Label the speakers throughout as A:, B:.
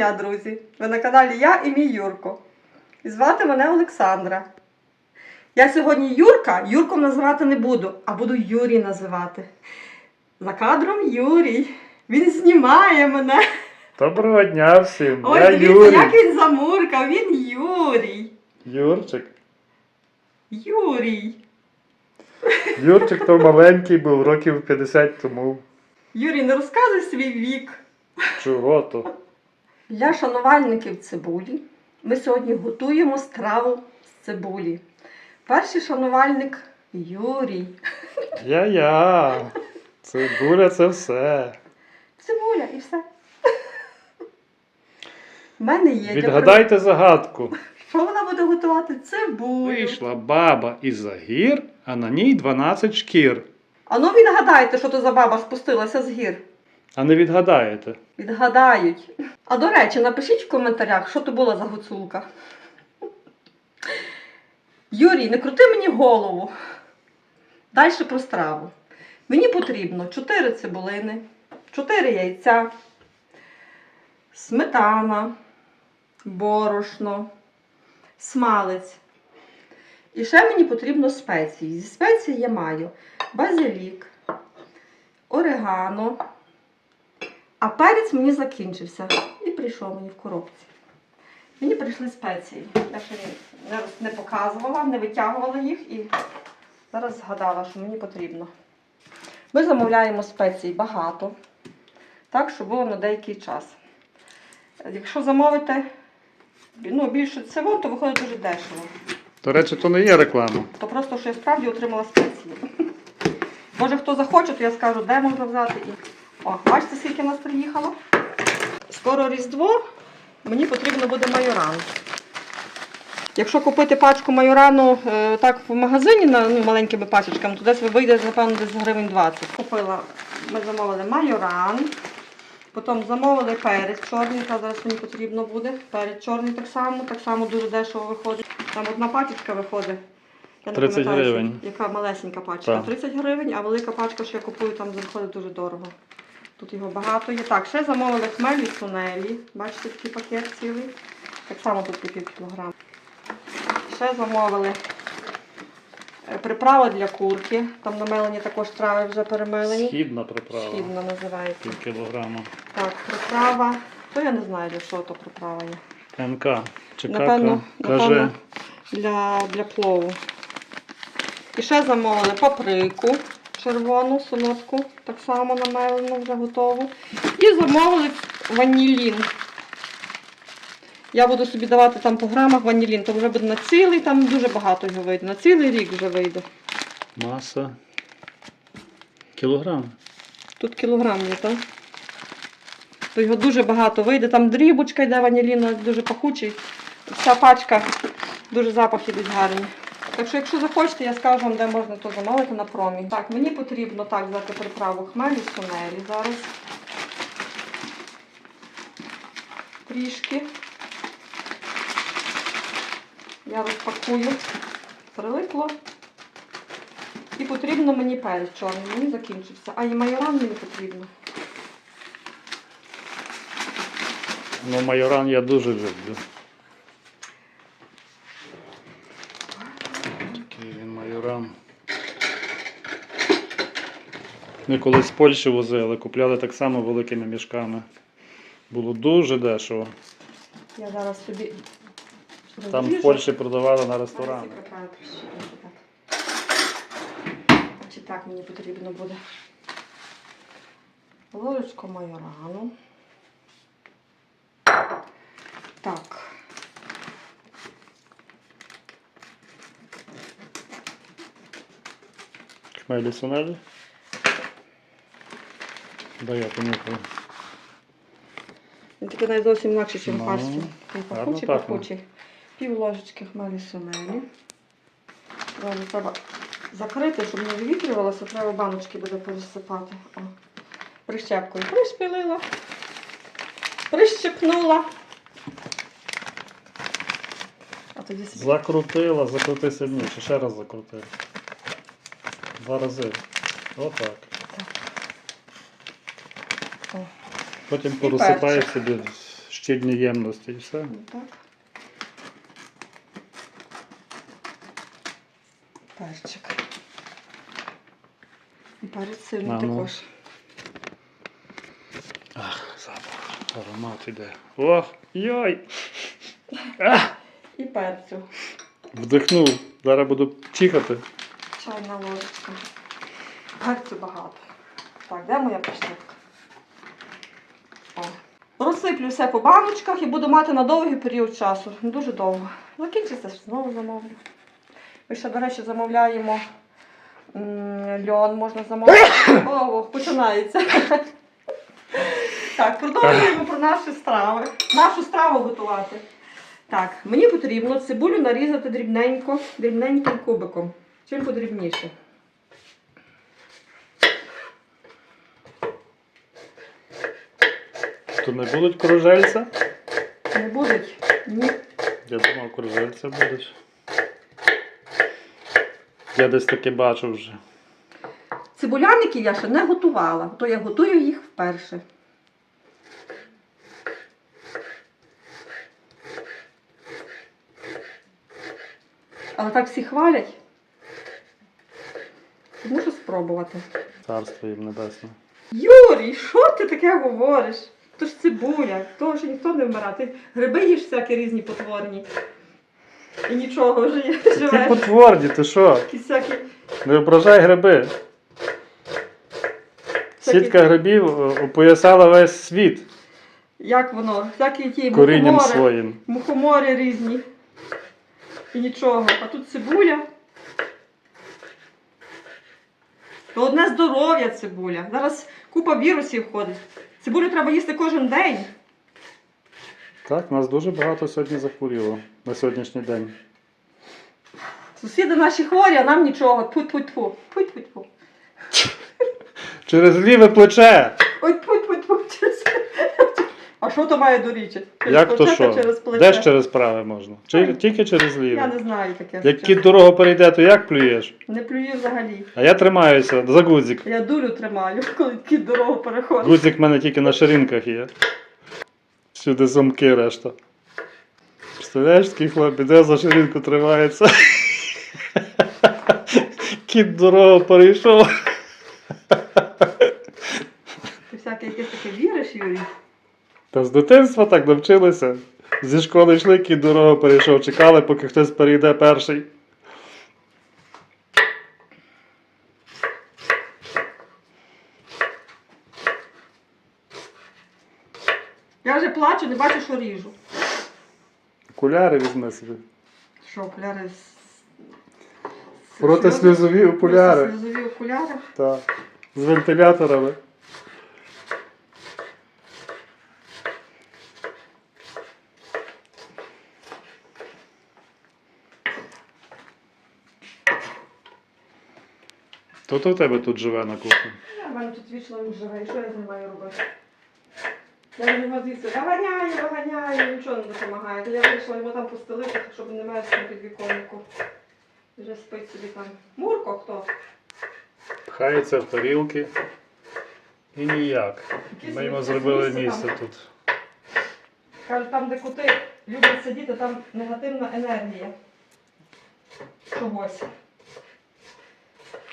A: дня, друзі! Ви на каналі Я і мій Юрко. І звати мене Олександра. Я сьогодні Юрка Юрком називати не буду, а буду Юрій називати. За кадром Юрій. Він знімає мене.
B: Доброго дня всім!
A: Ой,
B: я
A: дивіться,
B: Юрій.
A: як він замуркав, він Юрій.
B: Юрчик.
A: Юрій.
B: Юрчик то маленький був років 50 тому.
A: Юрій, не розказуй свій вік.
B: Чого то?
A: Для шанувальників цибулі ми сьогодні готуємо страву з цибулі. Перший шанувальник Юрій.
B: Я-я. Цибуля це все.
A: Цибуля і все. У мене є. для
B: Відгадайте загадку.
A: Що вона буде готувати? Цибулю.
B: Вийшла баба із-за гір, а на ній 12 шкір.
A: А ну відгадайте, що то за баба спустилася з гір.
B: А не відгадаєте.
A: Відгадають. А до речі, напишіть в коментарях, що то була за гуцулка. Юрій, не крути мені голову. Далі про страву. Мені потрібно 4 цибулини, 4 яйця, сметана, борошно, смалець. І ще мені потрібно спеції. Зі спецій я маю базилік, орегано. А перець мені закінчився і прийшов мені в коробці. Мені прийшли спеції. Я ще не, показувала, не витягувала їх і зараз згадала, що мені потрібно. Ми замовляємо спецій багато, так, щоб було на деякий час. Якщо замовите ну, більше цього, то виходить дуже дешево.
B: До речі, то не є реклама.
A: То просто, що я справді отримала спеції. Може, хто захоче, то я скажу, де можна взяти. І... О, бачите, скільки нас приїхало? Скоро Різдво, мені потрібно буде майоран. Якщо купити пачку майорану е, так в магазині ну, маленькими пачечками, то десь вийде, напевно, десь гривень 20. Купила, ми замовили майоран, потім замовили перець чорний, та зараз мені потрібно буде. Перець чорний так само, так само дуже дешево виходить. Там одна пачечка виходить. Я не
B: 30
A: пам'ятаю,
B: гривень.
A: Яка малесенька пачка.
B: Так.
A: 30 гривень, а велика пачка, що я купую, там виходить дуже дорого. Тут його багато є. Так, ще замовили хмелі сунелі. Бачите, такий пакет цілий. Так само тут є пів кілограма. Ще замовили е, приправи для курки. Там намелені також трави вже перемелені.
B: Східна приправа.
A: Східна називається.
B: Пів кілограма.
A: Так, приправа. То я не знаю, для що то приправа є.
B: НК. Чекака.
A: Напевно,
B: Каже,
A: напевно для, для плову. І ще замовили паприку червону, солодку, так само намелену, вже готову. І замовили ванілін. Я буду собі давати там по грамах ванілін, то вже буде на цілий, там дуже багато його вийде. На цілий рік вже вийде.
B: маса. Кілограм.
A: Тут кілограм є, так? То його дуже багато вийде. Там дрібочка йде ваніліна, дуже пахучий. Вся пачка, дуже запах ідуть гарні. Так що, якщо захочете, я скажу вам, де можна то замовити на промі. Так, мені потрібно так взяти приправу хмелі сунелі зараз. Трішки. Я розпакую. Прилипло. І потрібно мені перець чорний, мені закінчився. А і майоран мені потрібно.
B: Ну, майоран я дуже люблю. Такий він майоран. Ми колись з Польщі возили, купляли так само великими мішками. Було дуже дешево.
A: Я зараз собі.
B: Там в. Польщі продавали на ресторани.
A: Чи так мені потрібно буде? Ложечку майорану. Так.
B: Хмелі сунелі. Дай я понюхаю.
A: Він такий навіть зовсім інакше, ніж
B: Ну, гарно
A: пахучий, пахучий. Пів ложечки хмелі сунелі. Зараз треба закрити, щоб не вивітрювалося, треба баночки буде пересипати. О. Прищепкою пришпилила, прищепнула. А тоді собі
B: Закрутила, закрути сильніше, ще раз закрути. Два рази. Отак.
A: О.
B: Потім
A: І
B: порозсипаєш
A: перчик.
B: собі щільні ємності і все.
A: Так. Перчик. І перець сильний
B: А ну.
A: також.
B: Ах, запах, аромат іде. Ох, йой! Ах,
A: І перцю.
B: вдихнув. Зараз буду чихати.
A: Чайна ложечка. Перцю багато. Так, де моя паштетка? Розсиплю все по баночках і буду мати на довгий період часу. Дуже довго. Закінчиться, знову замовлю. Ми ще, до речі, замовляємо льон, можна замовити. О, починається. Так, продовжуємо про наші страви. Нашу страву готувати. Так, мені потрібно цибулю нарізати дрібненько, дрібненьким кубиком. Чим подрібніше.
B: То не будуть кружельця?
A: Не будуть? Ні.
B: Я думав, кружельця будуть. Я десь таки бачив вже.
A: Цибуляники я ще не готувала, то я готую їх вперше. Але так всі хвалять. Мушу спробувати.
B: Царство їм небесне.
A: Юрій, що ти таке говориш? То ж цибуля, того ж ніхто не вмирає. Ти гриби їш всякі різні потворні. І нічого вже
B: Ті
A: живеш.
B: потворні, ти що?
A: І всякі,
B: Не ображай гриби.
A: всякі
B: Сітка грибів е, опоясала весь світ
A: як воно, всякі ті
B: корінням
A: мухомори,
B: своїм.
A: мухомори різні. І нічого. А тут цибуля. То одне здоров'я цибуля. Зараз купа вірусів ходить. Цибулю треба їсти кожен день.
B: Так, нас дуже багато сьогодні захворіло на сьогоднішній день.
A: Сусіди наші хворі, а нам нічого. Путь-путь-пу. Путь-путь-пу.
B: Через ліве плече!
A: Ой, тьфу-тьфу-тьфу. А що то має до річі? Через
B: Як то що?
A: через плече?
B: Де ж через праве можна? Чи, тільки через
A: Я не знаю таке.
B: Як кіт дорогу перейде, то як плюєш?
A: Не плюю взагалі.
B: А я тримаюся за гудзик.
A: Я дулю тримаю, коли кіт дорогу переходить.
B: Гудзик в мене тільки на ширинках є. Сюди замки решта. Представляєш, такий хлоп іде за ширинку тримається. Кіт дорогу перейшов.
A: Ти всяке якесь таке віриш, Юрій?
B: Та з дитинства так навчилися. Зі школи йшли, кіт дорогу перейшов, чекали, поки хтось перейде перший.
A: Я вже плачу, не бачу, що ріжу.
B: Окуляри візьми собі.
A: Що, окуляри з...
B: Протисльозові окуляри.
A: Протисльозові окуляри.
B: Так. З вентиляторами. Хто то в тебе тут живе на кухні?
A: У мене тут вічно він живе, і що я з ним маю робити? Я його звідси виганяю, виганяю, нічого не допомагає. Я вирішила його там постелити, щоб не мерз на підвіконнику. Вже спить собі там. Мурко хто?
B: Пхається в тарілки. І ніяк. Ми йому зробили
A: місце
B: тут.
A: Кажуть, там, де коти люблять сидіти, там негативна енергія. Чогось.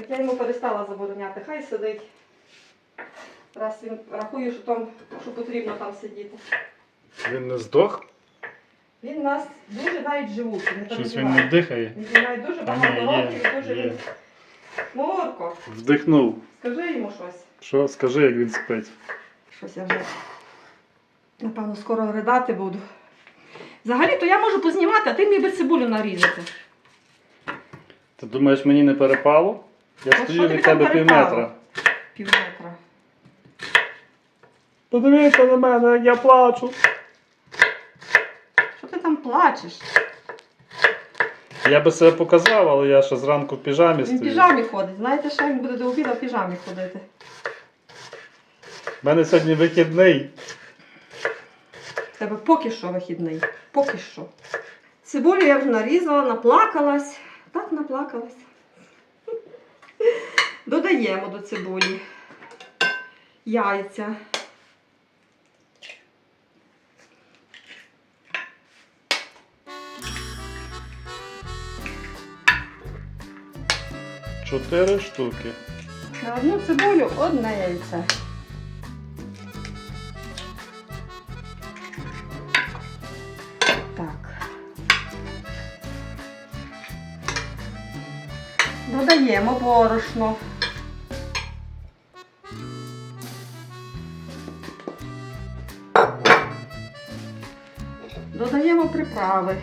A: Так я йому перестала забороняти. Хай сидить. Раз він рахує, що, там, що потрібно там сидіти.
B: Він не здох?
A: Він у нас дуже навіть живучий, не
B: Щось він не дихає.
A: Він живе дуже
B: Та ні,
A: багато
B: є,
A: років і дуже
B: є.
A: він. Мурко,
B: Вдихнув.
A: скажи йому щось.
B: Що, скажи, як він спить.
A: Щось я вже, напевно, скоро ридати буду. Взагалі-то я можу познімати, а ти міг би цибулю нарізати.
B: Ти думаєш, мені не перепало? Я
A: що
B: стою від
A: там
B: тебе пів метра.
A: Пів метра.
B: Подивися на мене, як я плачу.
A: Що ти там плачеш?
B: Я би себе показав, але я ще зранку в піжамі
A: Він в
B: стою.
A: піжамі ходить. Знаєте, що він буде до обіду в піжамі ходити.
B: У мене сьогодні вихідний.
A: В тебе поки що вихідний. Поки що. Цибулю я вже нарізала, наплакалась. Так наплакалась. Додаємо до цибулі яйця.
B: Чотири штуки.
A: На одну цибулю одне яйце. Так. Додаємо борошно. Приправи.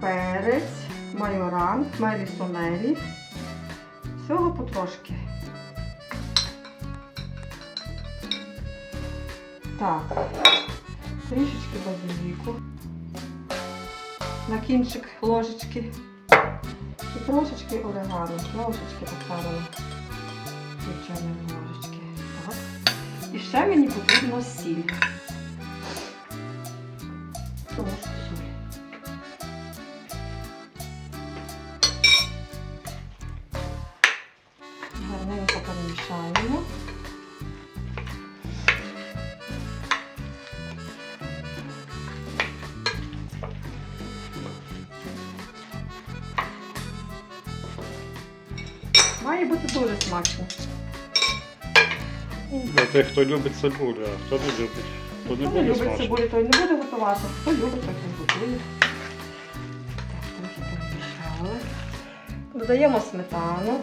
A: Перець, майоран, мелі сомелі. Всього потрошки. Так. Трішечки базиліку. На кінчик ложечки. І трошечки орегано. Ложечки так само. Ложечки. Так. І ще мені потрібно сіль. Солі. Гарненько перемішаємо. Має бути дуже смачно.
B: Для тих, хто любить цибулю, а хто не любить, то не
A: Хто не
B: буде
A: любить
B: смачно.
A: цибулі, той не буде готувати. Хто любить, той не готує. Так, трохи перемішали. Додаємо сметану.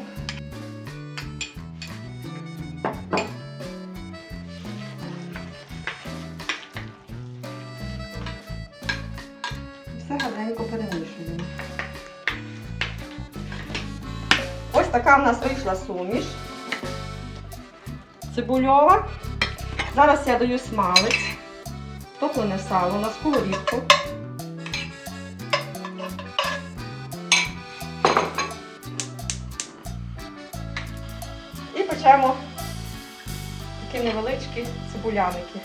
A: Все гарненько перемішуємо. Ось така в нас вийшла суміш. Цибульова. Зараз я даю смалець, топлене сало на сковорідку. І печемо такі невеличкі цибуляники.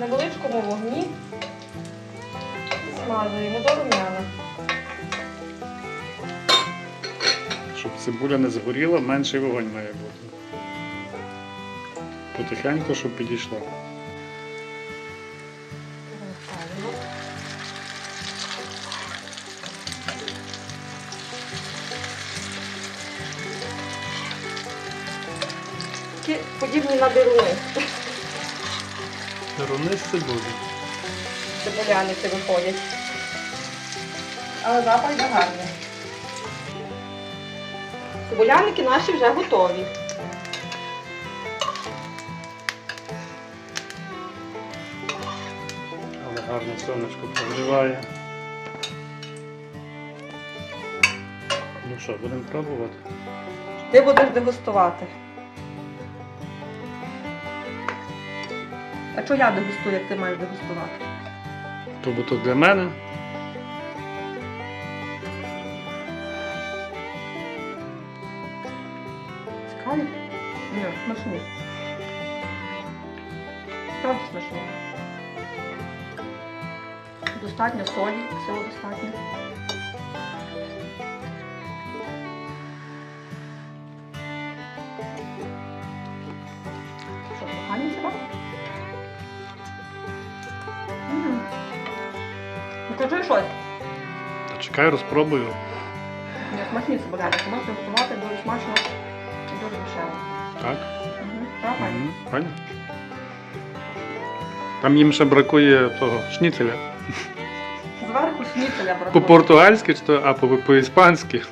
A: Невеличкому вогні смажуємо до румяна.
B: Щоб цибуля не згоріла, менший вогонь має бути. Потихеньку, щоб підійшла.
A: Подібні на дируни.
B: Руни з цибулі.
A: Цибуляники виходять. Але запах йде гарний. Цибуляники наші вже готові.
B: Але гарно сонечко прогріває. Ну що, будемо пробувати?
A: Ти будеш дегустувати. А чого я дегустую, як ти маєш дегустувати?
B: То бо то для мене.
A: Цікаві? Ні, смачні. Правда смачні. Достатньо солі, всього достатньо. Ну щось.
B: Та чекай, розпробую.
A: Ні, смачні цибуляники. Можете готувати дуже смачно і дуже дешево.
B: Так?
A: Угу. Правда?
B: Мгм, Правильно? Там їм ще бракує того шніцеля.
A: Зверху шніцеля бракує.
B: По-португальськи, чи то, а по- по-іспанськи.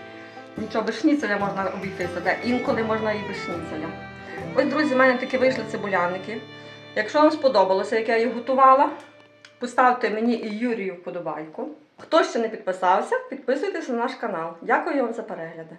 A: Нічого, без шніцеля можна обійтися, де інколи можна і без шніцеля. Ось, друзі, в мене такі вийшли цибуляники. Якщо вам сподобалося, як я їх готувала, поставте мені і Юрію вподобайку. Хто ще не підписався, підписуйтесь на наш канал. Дякую вам за перегляди.